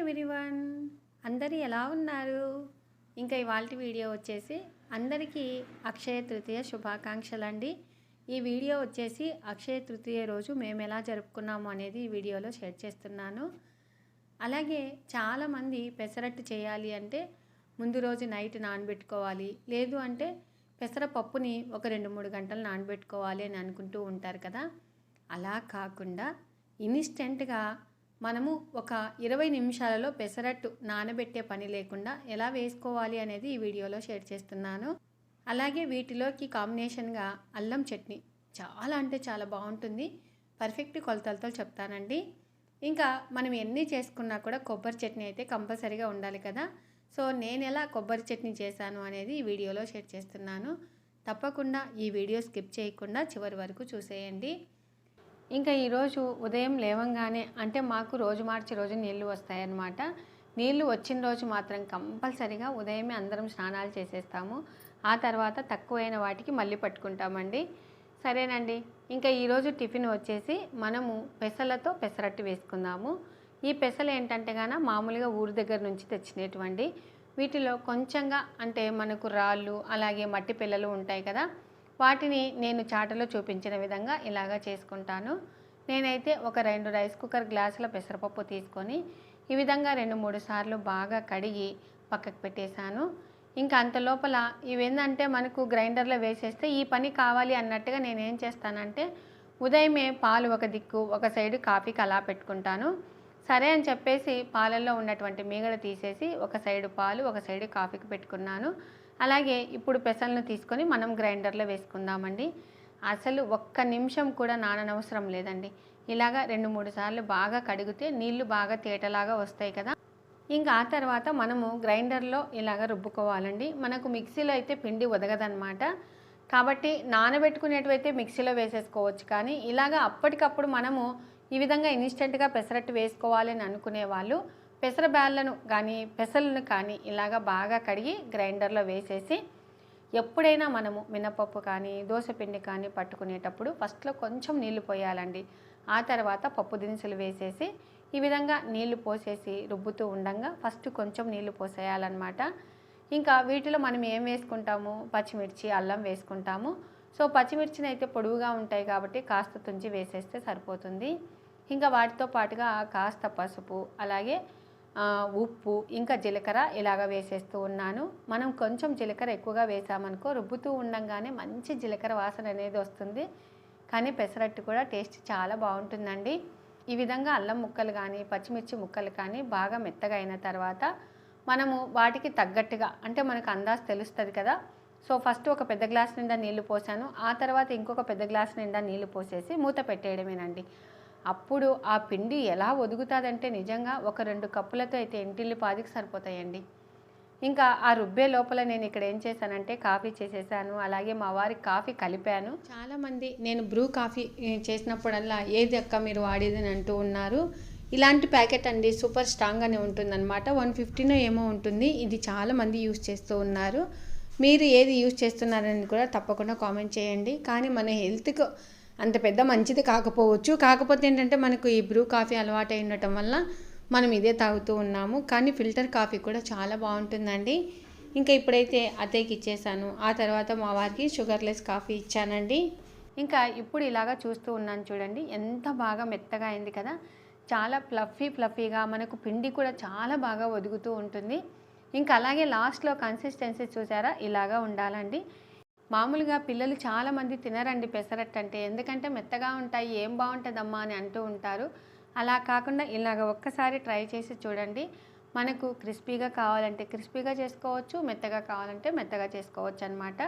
Everyone అందరు ఎలా ఉన్నారు? ఇంకా ఇవాళ వీడియో వచ్చేసి అందరికీ అక్షయ తృతీయ శుభాకాంక్షలు అండి ఈ వీడియో వచ్చేసి అక్షయ తృతీయ రోజు మేము ఎలా జరుపుకున్నాము అనేది ఈ వీడియోలో షేర్ చేస్తున్నాను. అలాగే చాలామంది పెసరట్టు చేయాలి అంటే ముందు రోజు నైట్ నానబెట్టుకోవాలి. లేదు అంటే పెసరపప్పుని ఒక రెండు మూడు గంటలు నానబెట్టుకోవాలి అని అనుకుంటూ ఉంటారు కదా. అలా కాకుండా ఇన్స్టెంట్గా మనము ఒక ఇరవై నిమిషాలలో పెసరట్టు నానబెట్టే పని లేకుండా ఎలా వేసుకోవాలి అనేది ఈ వీడియోలో షేర్ చేస్తున్నాను. అలాగే వీటిలోకి కాంబినేషన్గా అల్లం చట్నీ చాలా అంటే చాలా బాగుంటుంది. పర్ఫెక్ట్ కొలతలతో చెప్తానండి. ఇంకా మనం ఎన్ని చేసుకున్నా కూడా కొబ్బరి చట్నీ అయితే కంపల్సరీగా ఉండాలి కదా. సో నేను ఎలా కొబ్బరి చట్నీ చేశాను అనేది ఈ వీడియోలో షేర్ చేస్తున్నాను. తప్పకుండా ఈ వీడియో స్కిప్ చేయకుండా చివరి వరకు చూసేయండి. ఇంకా ఈరోజు ఉదయం లేవంగానే అంటే మాకు రోజు మార్చి రోజు నీళ్ళు వస్తాయన్నమాట. నీళ్ళు వచ్చిన రోజు మాత్రం కంపల్సరీగా ఉదయమే అందరం స్నానాలు చేసేస్తాము. ఆ తర్వాత తక్కువైన వాటికి మళ్ళీ పట్టుకుంటామండి. సరేనండి. ఇంకా ఈరోజు టిఫిన్ వచ్చేసి మనము పెసలతో పెసరట్టు వేసుకుందాము. ఈ పెసలు ఏంటంటే గాన మామూలుగా ఊరి దగ్గర నుంచి తెచ్చినటువంటి వీటిలో కొంచెంగా అంటే మనకు రాళ్ళు అలాగే మట్టి పిల్లలు ఉంటాయి కదా వాటిని నేను చాటలో చూపించిన విధంగా ఇలాగా చేసుకుంటాను. నేనైతే ఒక రెండు రైస్ కుక్కర్ గ్లాసుల పెసరపప్పు తీసుకొని ఈ విధంగా రెండు మూడు సార్లు బాగా కడిగి పక్కకు పెట్టేశాను. ఇంకా అంత లోపల ఇవేందంటే మనకు గ్రైండర్లో వేసేస్తే ఈ పని కావాలి అన్నట్టుగా నేను ఏం చేస్తానంటే ఉదయమే పాలు ఒక దిక్కు ఒక సైడు కాఫీకి అలా పెట్టుకుంటాను. సరే అని చెప్పేసి పాలల్లో ఉన్నటువంటి మీగడ తీసేసి ఒక సైడు పాలు ఒక సైడు కాఫీకి పెట్టుకున్నాను. అలాగే ఇప్పుడు పెసలను తీసుకొని మనం గ్రైండర్లో వేసుకుందామండి. అసలు ఒక్క నిమిషం కూడా నాననవసరం లేదండి. ఇలాగా రెండు మూడు సార్లు బాగా కడిగితే నీళ్ళు బాగా తేటలాగా వస్తాయి కదా. ఇంకా ఆ తర్వాత మనము గ్రైండర్లో ఇలాగ రుబ్బుకోవాలండి. మనకు మిక్సీలో అయితే పిండి వదగదనమాట కాబట్టి నానబెట్టుకునేటివైతే మిక్సీలో వేసేసుకోవచ్చు కానీ ఇలాగ అప్పటికప్పుడు మనము ఈ విధంగా ఇన్స్టెంట్గా పెసరట్టు వేసుకోవాలి అని అనుకునే వాళ్ళు పెసర బ్యాళ్ళను కానీ పెసలను కానీ ఇలాగ బాగా కడిగి గ్రైండర్లో వేసేసి ఎప్పుడైనా మనము మినపప్పు కానీ దోశపిండి కానీ పట్టుకునేటప్పుడు ఫస్ట్లో కొంచెం నీళ్ళు పోయాలండి. ఆ తర్వాత పప్పు దినుసులు వేసేసి ఈ విధంగా నీళ్ళు పోసేసి రుబ్బుతూ ఉండంగా ఫస్ట్ కొంచెం నీళ్ళు పోసేయాలన్నమాట. ఇంకా వీటిలో మనం ఏం వేసుకుంటాము? పచ్చిమిర్చి అల్లం వేసుకుంటాము. సో పచ్చిమిర్చిని అయితే పొడువుగా ఉంటాయి కాబట్టి కాస్త తుంచి వేసేస్తే సరిపోతుంది. ఇంకా వాటితో పాటుగా కాస్త పసుపు అలాగే ఉప్పు ఇంకా జీలకర్ర ఇలాగ వేసేస్తూ ఉన్నాను. మనం కొంచెం జీలకర్ర ఎక్కువగా వేసామనుకో రుబ్బుతూ ఉండంగానే మంచి జీలకర్ర వాసన అనేది వస్తుంది. కానీ పెసరట్టు కూడా టేస్ట్ చాలా బాగుంటుందండి. ఈ విధంగా అల్లం ముక్కలు కానీ పచ్చిమిర్చి ముక్కలు కానీ బాగా మెత్తగా అయిన తర్వాత మనము వాటికి తగ్గట్టుగా అంటే మనకు అందాజు తెలుస్తుంది కదా. సో ఫస్ట్ ఒక పెద్ద గ్లాస్ నిండా నీళ్ళు పోసాను. ఆ తర్వాత ఇంకొక పెద్ద గ్లాస్ నిండా నీళ్ళు పోసేసి మూత పెట్టేయడమేనండి. అప్పుడు ఆ పిండి ఎలా ఒదుగుతుందంటే నిజంగా ఒక రెండు కప్పులతో అయితే ఇంటిల్లి పాదికి సరిపోతాయండి. ఇంకా ఆ రుబ్బే లోపల నేను ఇక్కడ ఏం చేశానంటే కాఫీ చేసేసాను. అలాగే మా వారికి కాఫీ కలిపాను. చాలామంది నేను బ్రూ కాఫీ చేసినప్పుడల్లా ఏది అక్క మీరు వాడేది అని అంటూ ఉన్నారు. ఇలాంటి ప్యాకెట్ అండి సూపర్ స్ట్రాంగ్గానే ఉంటుందన్నమాట. వన్ ఫిఫ్టీనో ఏమో ఉంటుంది. ఇది చాలామంది యూస్ చేస్తూ ఉన్నారు. మీరు ఏది యూజ్ చేస్తున్నారని కూడా తప్పకుండా కామెంట్ చేయండి. కానీ మన హెల్త్కు అంత పెద్ద మంచిది కాకపోవచ్చు. కాకపోతే ఏంటంటే మనకు ఈ బ్రూ కాఫీ అలవాటు అయి ఉండటం వల్ల మనం ఇదే తాగుతూ ఉన్నాము. కానీ ఫిల్టర్ కాఫీ కూడా చాలా బాగుంటుందండి. ఇంకా ఇప్పుడైతే అత్తయ్యకి ఇచ్చేసాను. ఆ తర్వాత మా వారికి షుగర్లెస్ కాఫీ ఇచ్చానండి. ఇంకా ఇప్పుడు ఇలాగా చూస్తూ ఉన్నాను చూడండి. ఎంత బాగా మెత్తగా అయింది కదా. చాలా ఫ్లఫీ ఫ్లఫీగా మనకు పిండి కూడా చాలా బాగా ఒదుగుతూ ఉంటుంది. ఇంకా అలాగే లాస్ట్లో కన్సిస్టెన్సీ చూసారా? ఇలాగా ఉండాలండి. మామూలుగా పిల్లలు చాలామంది తినరండి పెసరట్టు అంటే. ఎందుకంటే మెత్తగా ఉంటాయి ఏం బాగుంటుందమ్మా అని అంటూ ఉంటారు. అలా కాకుండా ఇలాగ ఒక్కసారి ట్రై చేసి చూడండి. మనకు క్రిస్పీగా కావాలంటే క్రిస్పీగా చేసుకోవచ్చు మెత్తగా కావాలంటే మెత్తగా చేసుకోవచ్చు అనమాట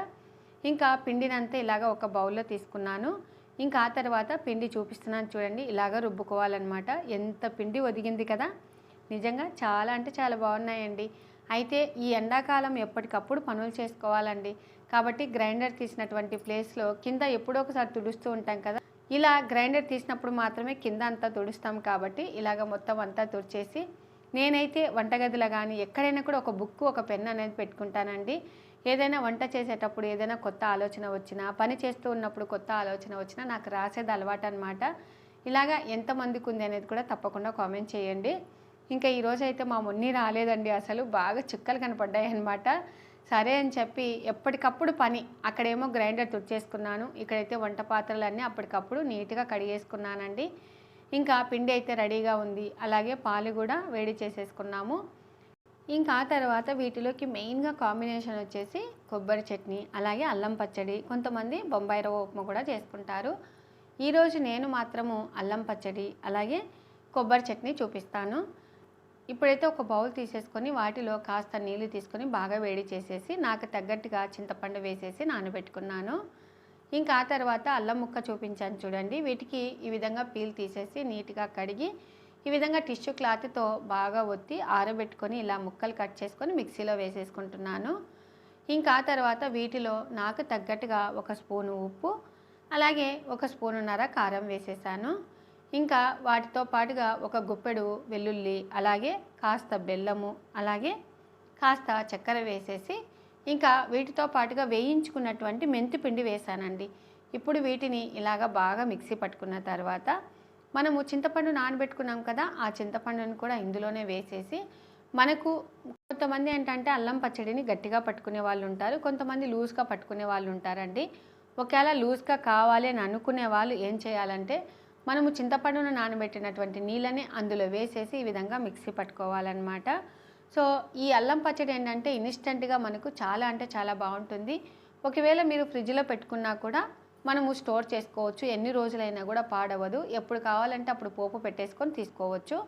ఇంకా పిండినంతా ఇలాగ ఒక బౌల్లో తీసుకున్నాను. ఇంకా ఆ తర్వాత పిండి చూపిస్తున్నాను చూడండి. ఇలాగ రుబ్బుకోవాలన్నమాట. ఎంత పిండి ఒదిగింది కదా. నిజంగా చాలా అంటే చాలా బాగున్నాయండి. అయితే ఈ ఎండాకాలం ఎప్పటికప్పుడు పనులు చేసుకోవాలండి. కాబట్టి గ్రైండర్ తీసినటువంటి ప్లేస్లో కింద ఎప్పుడో ఒకసారి తుడుస్తూ ఉంటాం కదా. ఇలా గ్రైండర్ తీసినప్పుడు మాత్రమే కింద అంతా తుడుస్తాం కాబట్టి ఇలాగ మొత్తం అంతా తుడిచేసి నేనైతే వంటగదిలో కానీ ఎక్కడైనా కూడా ఒక బుక్ ఒక పెన్ అనేది పెట్టుకుంటానండి. ఏదైనా వంట చేసేటప్పుడు ఏదైనా కొత్త ఆలోచన వచ్చినా పని చేస్తూ ఉన్నప్పుడు కొత్త ఆలోచన వచ్చినా నాకు రాసేది అలవాటు అనమాట ఇలాగా ఎంతమందికి ఉంది అనేది కూడా తప్పకుండా కామెంట్ చేయండి. ఇంకా ఈరోజు అయితే మా మున్ని రాలేదండి అసలు. బాగా చుక్కలు కనపడ్డాయి అనమాట సరే అని చెప్పి ఎప్పటికప్పుడు పని. అక్కడేమో గ్రైండర్ తుడిచేసుకున్నాను. ఇక్కడైతే వంట పాత్రలన్నీ అప్పటికప్పుడు నీట్గా కడిగేసుకున్నానండి. ఇంకా పిండి అయితే రెడీగా ఉంది. అలాగే పాలు కూడా వేడి చేసేసుకున్నాము. ఇంకా ఆ తర్వాత వీటిలోకి మెయిన్గా కాంబినేషన్ వచ్చేసి కొబ్బరి చట్నీ అలాగే అల్లం పచ్చడి. కొంతమంది బొంబాయి రవ్వ ఉప్మా కూడా చేసుకుంటారు. ఈరోజు నేను మాత్రము అల్లం పచ్చడి అలాగే కొబ్బరి చట్నీ చూపిస్తాను. ఇప్పుడైతే ఒక బౌల్ తీసేసుకొని వాటిలో కాస్త నీళ్ళు తీసుకొని బాగా వేడి చేసేసి నాకు తగ్గట్టుగా చింతపండు వేసేసి నానబెట్టుకున్నాను. ఇంకా ఆ తర్వాత అల్లం ముక్క చూపించాను చూడండి. వీటికి ఈ విధంగా పీల్ తీసేసి నీట్గా కడిగి ఈ విధంగా టిష్యూ క్లాత్తో బాగా ఒత్తి ఆరబెట్టుకొని ఇలా ముక్కలు కట్ చేసుకొని మిక్సీలో వేసేసుకుంటున్నాను. ఇంకా ఆ తర్వాత వీటిలో నాకు తగ్గట్టుగా ఒక స్పూను ఉప్పు అలాగే ఒక స్పూనున్నర కారం వేసేసాను. ఇంకా వాటితో పాటుగా ఒక గుప్పెడు వెల్లుల్లి అలాగే కాస్త బెల్లము అలాగే కాస్త చక్కెర వేసేసి ఇంకా వీటితో పాటుగా వేయించుకున్నటువంటి మెంతిపిండి వేసానండి. ఇప్పుడు వీటిని ఇలాగ బాగా మిక్సీ పట్టుకున్న తర్వాత మనము చింతపండు నానబెట్టుకున్నాం కదా ఆ చింతపండుని కూడా ఇందులోనే వేసేసి మనకు కొంతమంది ఏంటంటే అల్లం పచ్చడిని గట్టిగా పట్టుకునే వాళ్ళు ఉంటారు కొంతమంది లూజ్గా పట్టుకునే వాళ్ళు ఉంటారండి. ఒకవేళ లూజ్గా కావాలి అని అనుకునే వాళ్ళు ఏం చేయాలంటే మనము చింతపండును నానబెట్టినటువంటి నీళ్ళని అందులో వేసేసి ఈ విధంగా మిక్సీ పట్టుకోవాలన్నమాట. సో ఈ అల్లం పచ్చడి ఏంటంటే ఇన్స్టెంట్గా మనకు చాలా అంటే చాలా బాగుంటుంది. ఒకవేళ మీరు ఫ్రిడ్జ్లో పెట్టుకున్నా కూడా మనము స్టోర్ చేసుకోవచ్చు. ఎన్ని రోజులైనా కూడా పాడవదు. ఎప్పుడు కావాలంటే అప్పుడు పోపు పెట్టేసుకొని తీసుకోవచ్చు.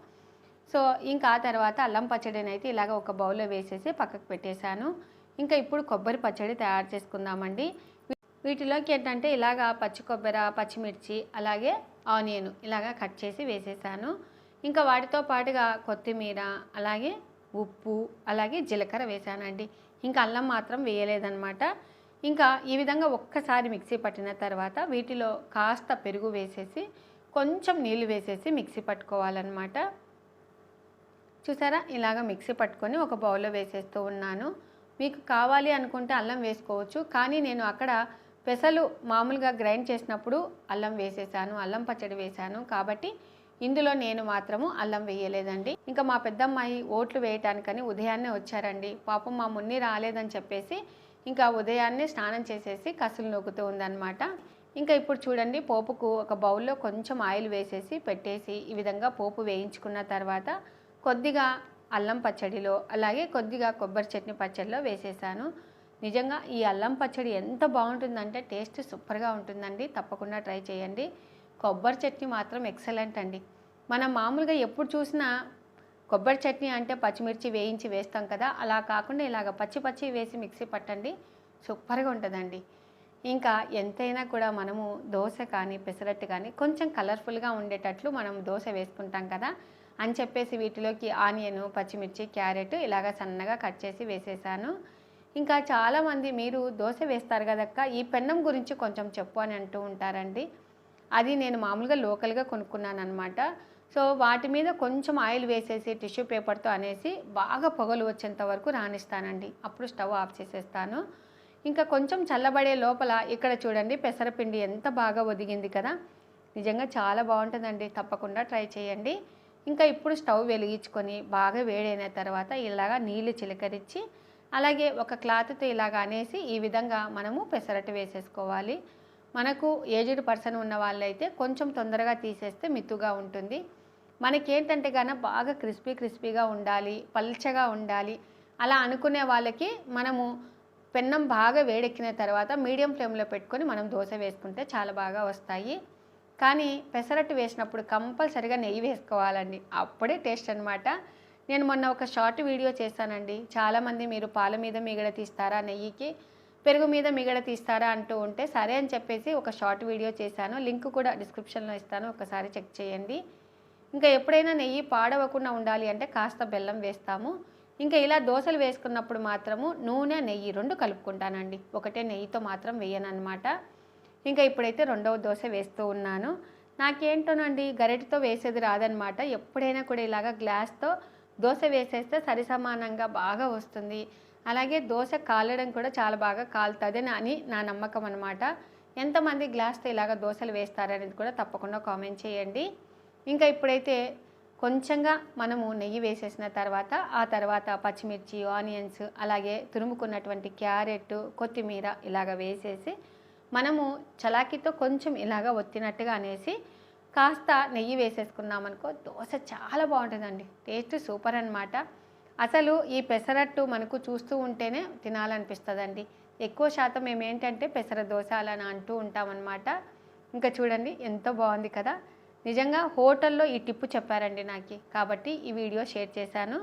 సో ఇంకా ఆ తర్వాత అల్లం పచ్చడిని అయితే ఇలాగ ఒక బౌల్లో వేసేసి పక్కకు పెట్టేశాను. ఇంకా ఇప్పుడు కొబ్బరి పచ్చడి తయారు చేసుకుందామండి. వీటిలోకి ఏంటంటే ఇలాగా పచ్చి కొబ్బరి పచ్చిమిర్చి అలాగే ఆనియన్ ఇలాగా కట్ చేసి వేసేసాను. ఇంకా వాటితో పాటుగా కొత్తిమీర అలాగే ఉప్పు అలాగే జీలకర్ర వేసానండి. ఇంకా అల్లం మాత్రం వేయలేదన్నమాట. ఇంకా ఈ విధంగా ఒక్కసారి మిక్సీ పట్టిన తర్వాత వీటిలో కాస్త పెరుగు వేసేసి కొంచెం నీళ్ళు వేసేసి మిక్సీ పట్టుకోవాలన్నమాట. చూసారా? ఇలాగ మిక్సీ పట్టుకొని ఒక బౌల్లో వేసేస్తూ ఉన్నాను. మీకు కావాలి అనుకుంటే అల్లం వేసుకోవచ్చు కానీ నేను అక్కడ పెసలు మామూలుగా గ్రైండ్ చేసినప్పుడు అల్లం వేసేసాను అల్లం పచ్చడి వేశాను కాబట్టి ఇందులో నేను మాత్రము అల్లం వేయలేదండి. ఇంకా మా పెద్దమ్మాయి ఓట్లు వేయటానికని ఉదయాన్నే వచ్చారండి. పాపం మా మున్ని రాలేదని చెప్పేసి ఇంకా ఉదయాన్నే స్నానం చేసేసి కసులు నొక్కుతూ ఉందన్నమాట. ఇంకా ఇప్పుడు చూడండి పోపుకు ఒక బౌల్లో కొంచెం ఆయిల్ వేసేసి పెట్టేసి ఈ విధంగా పోపు వేయించుకున్న తర్వాత కొద్దిగా అల్లం పచ్చడిలో అలాగే కొద్దిగా కొబ్బరి చట్నీ పచ్చడిలో వేసేసాను. నిజంగా ఈ అల్లం పచ్చడి ఎంత బాగుంటుందంటే టేస్ట్ సూపర్గా ఉంటుందండి. తప్పకుండా ట్రై చేయండి. కొబ్బరి చట్నీ మాత్రం ఎక్సలెంట్ అండి. మనం మామూలుగా ఎప్పుడు చూసినా కొబ్బరి చట్నీ అంటే పచ్చిమిర్చి వేయించి వేస్తాం కదా అలా కాకుండా ఇలాగ పచ్చి పచ్చి వేసి మిక్సీ పట్టండి. సూపర్గా ఉంటుందండి. ఇంకా ఎంతైనా కూడా మనము దోశ కానీ పెసరట్టు కానీ కొంచెం కలర్ఫుల్గా ఉండేటట్లు మనం దోశ వేసుకుంటాం కదా అని చెప్పేసి వీటిలోకి ఆనియన్ పచ్చిమిర్చి క్యారెట్ ఇలాగ సన్నగా కట్ చేసి వేసేసాను. ఇంకా చాలామంది మీరు దోశ వేస్తారు కదక్క ఈ పెన్నం గురించి కొంచెం చెప్పు అని అంటూ ఉంటారండి. అది నేను మామూలుగా లోకల్గా కొనుక్కున్నాను అనమాట సో వాటి మీద కొంచెం ఆయిల్ వేసేసి టిష్యూ పేపర్తో అనేసి బాగా పొగలు వచ్చేంత వరకు రాణిస్తానండి. అప్పుడు స్టవ్ ఆఫ్ చేసేస్తాను. ఇంకా కొంచెం చల్లబడే లోపల ఇక్కడ చూడండి పెసరపిండి ఎంత బాగా ఒదిగింది కదా. నిజంగా చాలా బాగుంటుందండి. తప్పకుండా ట్రై చేయండి. ఇంకా ఇప్పుడు స్టవ్ వెలిగించుకొని బాగా వేడైన తర్వాత ఇలాగా నీళ్ళు చిలకరించి అలాగే ఒక క్లాత్తో ఇలాగ అనేసి ఈ విధంగా మనము పెసరట్టు వేసేసుకోవాలి. మనకు ఏజ్డ్ పర్సన్ ఉన్న వాళ్ళైతే కొంచెం తొందరగా తీసేస్తే మిత్తుగా ఉంటుంది. మనకేంటంటే కనుక బాగా క్రిస్పీ క్రిస్పీగా ఉండాలి పల్చగా ఉండాలి. అలా అనుకునే వాళ్ళకి మనము పెన్నం బాగా వేడెక్కిన తర్వాత మీడియం ఫ్లేమ్లో పెట్టుకొని మనం దోశ వేసుకుంటే చాలా బాగా వస్తాయి. కానీ పెసరట్టు వేసినప్పుడు కంపల్సరిగా నెయ్యి వేసుకోవాలండి. అప్పుడే టేస్ట్ అనమాట నేను మొన్న ఒక షార్ట్ వీడియో చేశానండి. చాలామంది మీరు పాల మీద మిగడ తీస్తారా నెయ్యికి పెరుగు మీద మిగడ తీస్తారా అంటూ ఉంటే సరే అని చెప్పేసి ఒక షార్ట్ వీడియో చేశాను. లింక్ కూడా డిస్క్రిప్షన్లో ఇస్తాను. ఒకసారి చెక్ చేయండి. ఇంకా ఎప్పుడైనా నెయ్యి పాడవకుండా ఉండాలి అంటే కాస్త బెల్లం వేస్తాము. ఇంకా ఇలా దోశలు వేసుకున్నప్పుడు మాత్రము నూనె నెయ్యి రెండు కలుపుకుంటానండి. ఒకటే నెయ్యితో మాత్రం వేయను అనమాట ఇంకా ఇప్పుడైతే రెండవ దోశ వేస్తూ ఉన్నాను. నాకేంటోనండి గరిటతో వేసేది రాదనమాట ఎప్పుడైనా కూడా ఇలాగ గ్లాస్తో దోశ వేసేస్తే సరిసమానంగా బాగా వస్తుంది. అలాగే దోశ కాలడం కూడా చాలా బాగా కాలుతుంది అని నా నమ్మకం అనమాట ఎంతమంది గ్లాస్తో ఇలాగ దోశలు వేస్తారనేది కూడా తప్పకుండా కామెంట్ చేయండి. ఇంకా ఇప్పుడైతే కొంచెంగా మనము నెయ్యి వేసేసిన తర్వాత ఆ తర్వాత పచ్చిమిర్చి ఆనియన్స్ అలాగే తురుముకున్నటువంటి క్యారెట్ కొత్తిమీర ఇలాగ వేసేసి మనము చలాకీతో కొంచెం ఇలాగ ఒత్తినట్టుగా అనేసి కాస్త నెయ్యి వేసేసుకున్నామనుకో దోశ చాలా బాగుంటుందండి. టేస్ట్ సూపర్ అనమాట అసలు ఈ పెసరట్టు మనకు చూస్తూ ఉంటేనే తినాలనిపిస్తుందండి. ఎక్కువ శాతం మేము ఏంటంటే పెసర దోశ అలా అని అంటూ ఉంటామన్నమాట. ఇంకా చూడండి ఎంత బాగుంది కదా. నిజంగా హోటల్లో ఈ టిప్పు చెప్పారండి నాకు. కాబట్టి ఈ వీడియో షేర్ చేశాను.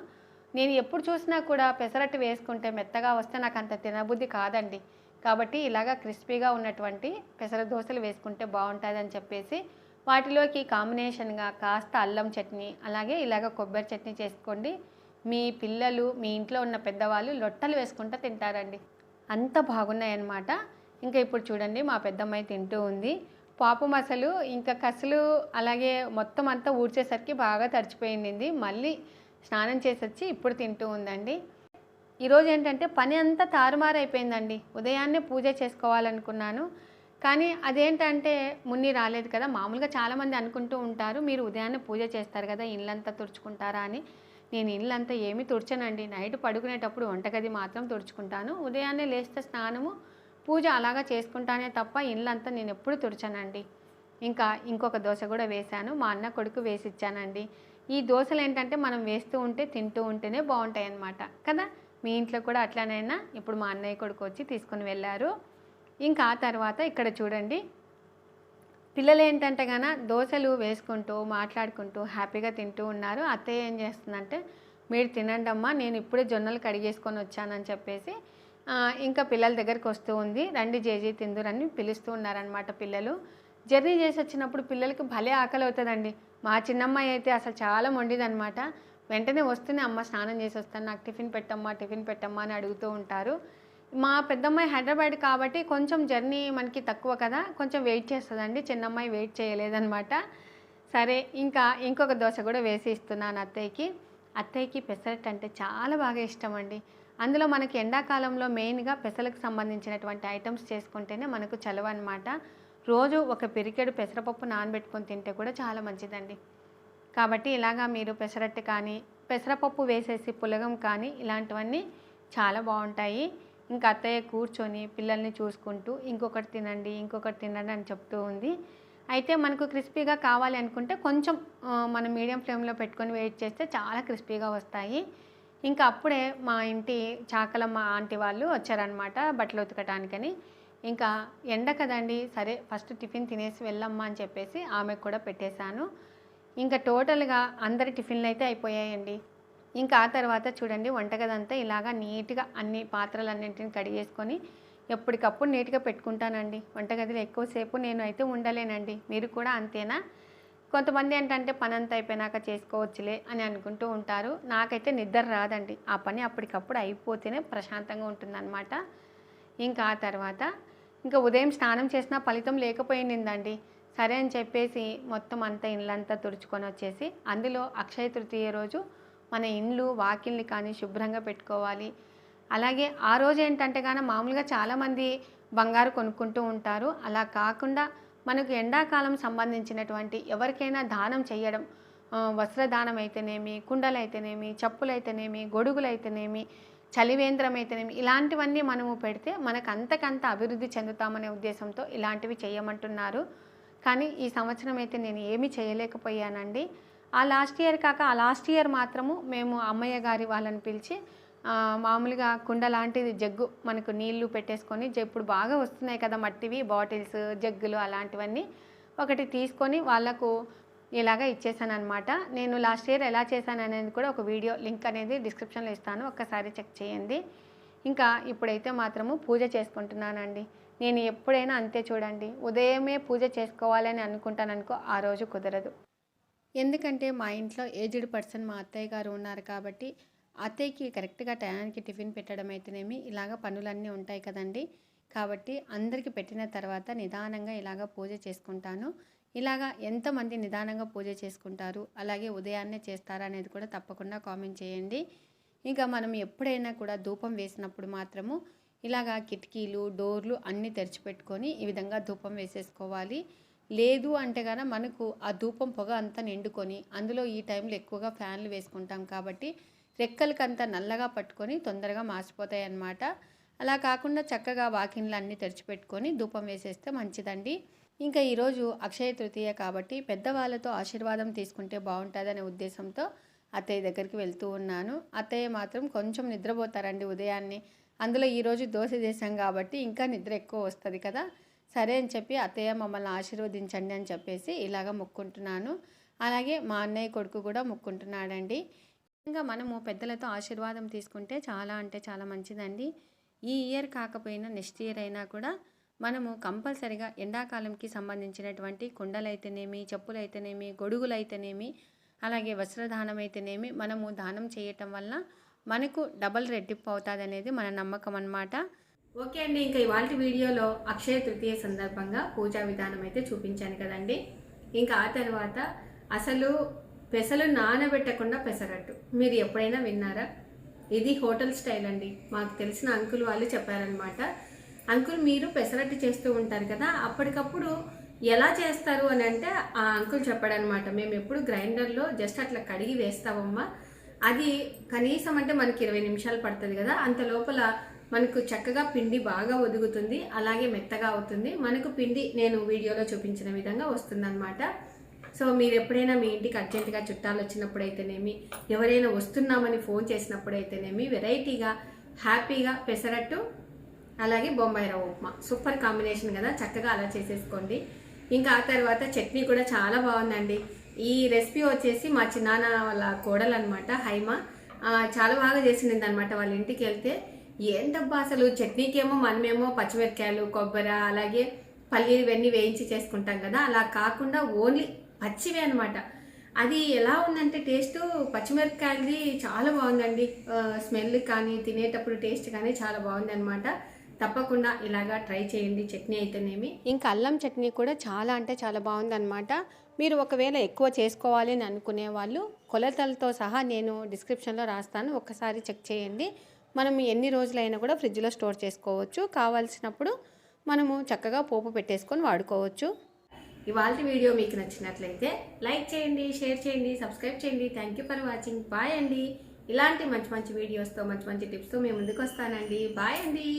నేను ఎప్పుడు చూసినా కూడా పెసరట్టు వేసుకుంటే మెత్తగా వస్తే నాకు అంత తినబుద్ధి కాదండి. కాబట్టి ఇలాగా క్రిస్పీగా ఉన్నటువంటి పెసర దోశలు వేసుకుంటే బాగుంటుందని చెప్పేసి వాటిలోకి కాంబినేషన్గా కాస్త అల్లం చట్నీ అలాగే ఇలాగ కొబ్బరి చట్నీ చేసుకోండి. మీ పిల్లలు మీ ఇంట్లో ఉన్న పెద్దవాళ్ళు లొట్టలు వేసుకుంటూ తింటారండి. అంత బాగున్నాయన్నమాట. ఇంకా ఇప్పుడు చూడండి మా పెద్దమ్మాయి తింటూ ఉంది. పాపం అసలు ఇంకా కసలు అలాగే మొత్తం అంతా ఊడ్చేసరికి బాగా తడిచిపోయింది. మళ్ళీ స్నానం చేసి వచ్చి ఇప్పుడు తింటూ ఉందండి. ఈరోజు ఏంటంటే పని అంతా తారుమారైపోయిందండి. ఉదయాన్నే పూజ చేసుకోవాలనుకున్నాను. కానీ అదేంటంటే మున్ని రాలేదు కదా మామూలుగా చాలామంది అనుకుంటూ ఉంటారు మీరు ఉదయాన్నే పూజ చేస్తారు కదా ఇళ్ళంతా తుడుచుకుంటారా అని. నేను ఇళ్ళంతా ఏమీ తుడిచానండి. నైట్ పడుకునేటప్పుడు వంటగది మాత్రం తుడుచుకుంటాను. ఉదయాన్నే లేస్తే స్నానము పూజ అలాగా చేసుకుంటానే తప్ప ఇళ్ళంతా నేను ఎప్పుడు తుడిచానండి. ఇంకా ఇంకొక దోశ కూడా వేశాను మా అన్న కొడుకు వేసి ఇచ్చానండి. ఈ దోశలు ఏంటంటే మనం వేస్తూ ఉంటే తింటూ ఉంటేనే బాగుంటాయి అన్నమాట కదా మీ ఇంట్లో కూడా అట్లానైనా? ఇప్పుడు మా అన్నయ్య కొడుకు వచ్చి తీసుకుని వెళ్ళారు. ఇంకా ఆ తర్వాత ఇక్కడ చూడండి. పిల్లలు ఏంటంటే గాన దోశలు వేసుకుంటూ మాట్లాడుకుంటూ హ్యాపీగా తింటూ ఉన్నారు. అత్తయ్య ఏం చేస్తుందంటే మీరు తినండి అమ్మా నేను ఇప్పుడే జొన్నలు కడిగేసుకొని వచ్చానని చెప్పేసి ఇంకా పిల్లల దగ్గరికి వస్తూ ఉంది. రండి జేజీ తిందురని పిలుస్తూ ఉన్నారనమాట పిల్లలు. జర్నీ చేసి వచ్చినప్పుడు పిల్లలకి భలే ఆకలి అవుతుందండి మా చిన్నమ్మాయి అయితే అసలు చాలా మొండిదనమాట వెంటనే వస్తూనే అమ్మ స్నానం చేసి వస్తాను నాకు టిఫిన్ పెట్టమ్మా టిఫిన్ పెట్టమ్మా అని అడుగుతూ ఉంటారు. మా పెద్దమ్మాయి హైదరాబాద్ కాబట్టి కొంచెం జర్నీ మనకి తక్కువ కదా కొంచెం వెయిట్ చేస్తుందండి. చిన్నమ్మాయి వెయిట్ చేయలేదన్నమాట. సరే ఇంకా ఇంకొక దోశ కూడా వేసి ఇస్తున్నాను అత్తయ్యకి. అత్తయ్యకి పెసరట్ అంటే చాలా బాగా ఇష్టం అండి అందులో మనకి ఎండాకాలంలో మెయిన్గా పెసలకు సంబంధించినటువంటి ఐటమ్స్ చేసుకుంటేనే మనకు చలవ అనమాట రోజు ఒక పిరికెడు పెసరపప్పు నానబెట్టుకొని తింటే కూడా చాలా మంచిదండి. కాబట్టి ఇలాగా మీరు పెసరట్టు కానీ పెసరపప్పు వేసేసి పులగం కానీ ఇలాంటివన్నీ చాలా బాగుంటాయి. ఇంకా అత్తయ్య కూర్చొని పిల్లల్ని చూసుకుంటూ ఇంకొకటి తినండి ఇంకొకటి తినండి అని చెప్తూ ఉంది. అయితే మనకు క్రిస్పీగా కావాలి అనుకుంటే కొంచెం మనం మీడియం ఫ్లేమ్లో పెట్టుకొని వెయిట్ చేస్తే చాలా క్రిస్పీగా వస్తాయి. ఇంకా అప్పుడే మా ఇంటి చాకలమ్మ ఆంటీ వాళ్ళు వచ్చారనమాట బట్టలు ఉతకటానికని. ఇంకా ఎండ కదండి సరే ఫస్ట్ టిఫిన్ తినేసి వెళ్ళమ్మా అని చెప్పేసి ఆమెకు కూడా పెట్టేశాను. ఇంకా టోటల్గా అందరి టిఫిన్లు అయితే అయిపోయాయండి. ఇంకా ఆ తర్వాత చూడండి వంటగదంతా ఇలాగా నీట్గా అన్ని పాత్రలన్నింటిని కడిగేసుకొని ఎప్పటికప్పుడు నీట్గా పెట్టుకుంటానండి. వంటగదిలో ఎక్కువసేపు నేను అయితే ఉండలేనండి. మీరు కూడా అంతేనా? కొంతమంది ఏంటంటే పని అంతా అయిపోయినాక చేసుకోవచ్చులే అని అనుకుంటూ ఉంటారు. నాకైతే నిద్ర రాదండి. ఆ పని అప్పటికప్పుడు అయిపోతేనే ప్రశాంతంగా ఉంటుందన్నమాట. ఇంకా ఆ తర్వాత ఇంకా ఉదయం స్నానం చేసినా ఫలితం లేకపోయిందండి. సరే అని చెప్పేసి మొత్తం అంతా ఇళ్ళంతా తుడుచుకొని వచ్చేసి అందులో అక్షయ తృతీయ రోజు మన ఇండ్లు వాకిల్ని కానీ శుభ్రంగా పెట్టుకోవాలి. అలాగే ఆ రోజు ఏంటంటే కానీ మామూలుగా చాలామంది బంగారు కొనుక్కుంటూ ఉంటారు. అలా కాకుండా మనకు ఎండాకాలం సంబంధించినటువంటి ఎవరికైనా దానం చేయడం వస్త్రదానం అయితేనేమి కుండలు అయితేనేమి చెప్పులు అయితేనేమి గొడుగులు అయితేనేమి చలివేంద్రం అయితేనేమి ఇలాంటివన్నీ మనము పెడితే మనకు అంతకంత అభివృద్ధి చెందుతామనే ఉద్దేశంతో ఇలాంటివి చేయమంటున్నారు. కానీ ఈ సంవత్సరం అయితే నేను ఏమీ చేయలేకపోయానండి. ఆ లాస్ట్ ఇయర్ కాక ఆ లాస్ట్ ఇయర్ మాత్రము మేము అమ్మయ్య గారి వాళ్ళని పిలిచి మామూలుగా కుండ లాంటిది జగ్గు మనకు నీళ్ళు పెట్టేసుకొని జ- ఇప్పుడు బాగా వస్తున్నాయి కదా మట్టివి బాటిల్స్ జగ్గులు అలాంటివన్నీ ఒకటి తీసుకొని వాళ్ళకు ఇలాగా ఇచ్చేసాను అనమాట నేను లాస్ట్ ఇయర్ ఎలా చేశాను అనేది కూడా ఒక వీడియో లింక్ అనేది డిస్క్రిప్షన్లో ఇస్తాను. ఒక్కసారి చెక్ చేయండి. ఇంకా ఇప్పుడైతే మాత్రము పూజ చేసుకుంటున్నానండి. నేను ఎప్పుడైనా అంతే చూడండి. ఉదయమే పూజ చేసుకోవాలని అనుకుంటాను అనుకో ఆ రోజు కుదరదు. ఎందుకంటే మా ఇంట్లో ఏజ్డ్ పర్సన్ మా అత్తయ్య గారు ఉన్నారు కాబట్టి అత్తయ్యకి కరెక్ట్గా టయానికి టిఫిన్ పెట్టడం అయితేనేమి ఇలాగ పనులన్నీ ఉంటాయి కదండి. కాబట్టి అందరికీ పెట్టిన తర్వాత నిదానంగా ఇలాగ పూజ చేసుకుంటాను. ఇలాగా ఎంతమంది నిదానంగా పూజ చేసుకుంటారు అలాగే ఉదయాన్నే చేస్తారా అనేది కూడా తప్పకుండా కామెంట్ చేయండి. ఇంకా మనం ఎప్పుడైనా కూడా ధూపం వేసినప్పుడు మాత్రము ఇలాగా కిటికీలు డోర్లు అన్నీ తెరిచిపెట్టుకొని ఈ విధంగా ధూపం వేసేసుకోవాలి. లేదు అంటే కనుక మనకు ఆ ధూపం పొగ అంతా నిండుకొని అందులో ఈ టైంలో ఎక్కువగా ఫ్యాన్లు వేసుకుంటాం కాబట్టి రెక్కలకి అంత నల్లగా పట్టుకొని తొందరగా మార్చిపోతాయి అన్నమాట అలా కాకుండా చక్కగా వాకిన్లు అన్నీ తెరిచిపెట్టుకొని ధూపం వేసేస్తే మంచిదండి. ఇంకా ఈరోజు అక్షయ తృతీయ కాబట్టి పెద్దవాళ్ళతో ఆశీర్వాదం తీసుకుంటే బాగుంటుందనే ఉద్దేశంతో అత్తయ్య దగ్గరికి వెళ్తూ ఉన్నాను. అత్తయ్య మాత్రం కొంచెం నిద్రపోతారండి ఉదయాన్నే. అందులో ఈరోజు దోశ చేశాం కాబట్టి ఇంకా నిద్ర ఎక్కువ వస్తుంది కదా. సరే అని చెప్పి అత్తయ్య మమ్మల్ని ఆశీర్వదించండి అని చెప్పేసి ఇలాగ మొక్కుంటున్నాను. అలాగే మా అన్నయ్య కొడుకు కూడా మొక్కుంటున్నాడండి. ఇంకా మనము పెద్దలతో ఆశీర్వాదం తీసుకుంటే చాలా అంటే చాలా మంచిదండి. ఈ ఇయర్ కాకపోయినా నెక్స్ట్ ఇయర్ అయినా కూడా మనము కంపల్సరిగా ఎండాకాలంకి సంబంధించినటువంటి కుండలైతేనేమి చెప్పులైతేనేమి గొడుగులైతేనేమి అలాగే వస్త్రదానం అయితేనేమి మనము దానం చేయటం వల్ల మనకు డబల్ రెట్టింపు అవుతుంది అనేది మన నమ్మకం అన్నమాట ఓకే అండి ఇంకా ఇవాళ వీడియోలో అక్షయ తృతీయ సందర్భంగా పూజా విధానం అయితే చూపించాను కదండి. ఇంకా ఆ తర్వాత అసలు పెసలు నానబెట్టకుండా పెసరట్టు. మీరు ఎప్పుడైనా విన్నారా? ఇది హోటల్ స్టైల్ అండి. మాకు తెలిసిన అంకుల్ వాళ్ళు చెప్పారనమాట అంకుల్ మీరు పెసరట్టు చేస్తూ ఉంటారు కదా అప్పటికప్పుడు ఎలా చేస్తారు అని అంటే ఆ అంకుల్ చెప్పాడనమాట మేము ఎప్పుడు గ్రైండర్లో జస్ట్ అట్లా కడిగి వేస్తామమ్మా అది కనీసం అంటే మనకి ఇరవై నిమిషాలు పడుతుంది కదా అంత లోపల మనకు చక్కగా పిండి బాగా ఒదుగుతుంది అలాగే మెత్తగా అవుతుంది. మనకు పిండి నేను వీడియోలో చూపించిన విధంగా వస్తుందన్నమాట. సో మీరు ఎప్పుడైనా మీ ఇంటికి అర్జెంటుగా చుట్టాలు వచ్చినప్పుడు అయితేనేమి ఎవరైనా వస్తున్నామని ఫోన్ చేసినప్పుడైతేనేమి వెరైటీగా హ్యాపీగా పెసరట్టు అలాగే బొంబాయి రవ్వ ఉప్మా. సూపర్ కాంబినేషన్ కదా చక్కగా అలా చేసేసుకోండి. ఇంకా ఆ తర్వాత చట్నీ కూడా చాలా బాగుందండి. ఈ రెసిపీ వచ్చేసి మా చిన్నాన్న వాళ్ళ కోడలు అనమాట హైమ చాలా బాగా చేసింది అనమాట వాళ్ళ ఇంటికి వెళ్తే. ఏంటబ్బా అసలు? చట్నీకేమో మనమేమో పచ్చిమిరకాయలు కొబ్బరి అలాగే పల్లీలు ఇవన్నీ వేయించి చేసుకుంటాం కదా. అలా కాకుండా ఓన్లీ పచ్చివే అనమాట అది ఎలా ఉందంటే టేస్ట్ పచ్చిమిరపకాయలది చాలా బాగుందండి. స్మెల్ కానీ తినేటప్పుడు టేస్ట్ కానీ చాలా బాగుంది అనమాట తప్పకుండా ఇలాగా ట్రై చేయండి చట్నీ అయితేనేమి. ఇంకా అల్లం చట్నీ కూడా చాలా అంటే చాలా బాగుందన్నమాట. మీరు ఒకవేళ ఎక్కువ చేసుకోవాలి అని అనుకునే వాళ్ళు కొలతలతో సహా నేను డిస్క్రిప్షన్లో రాస్తాను. ఒక్కసారి చెక్ చేయండి. మనం ఎన్ని రోజులైనా కూడా ఫ్రిడ్జ్లో స్టోర్ చేసుకోవచ్చు. కావాల్సినప్పుడు మనము చక్కగా పోపు పెట్టేసుకొని వాడుకోవచ్చు. ఇవాళ వీడియో మీకు నచ్చినట్లయితే లైక్ చేయండి షేర్ చేయండి సబ్స్క్రైబ్ చేయండి. Thank you for watching bye అండి. ఇలాంటి మంచి మంచి వీడియోస్తో మంచి మంచి టిప్స్తో మేము ముందుకు వస్తానండి బాయ్ అండి.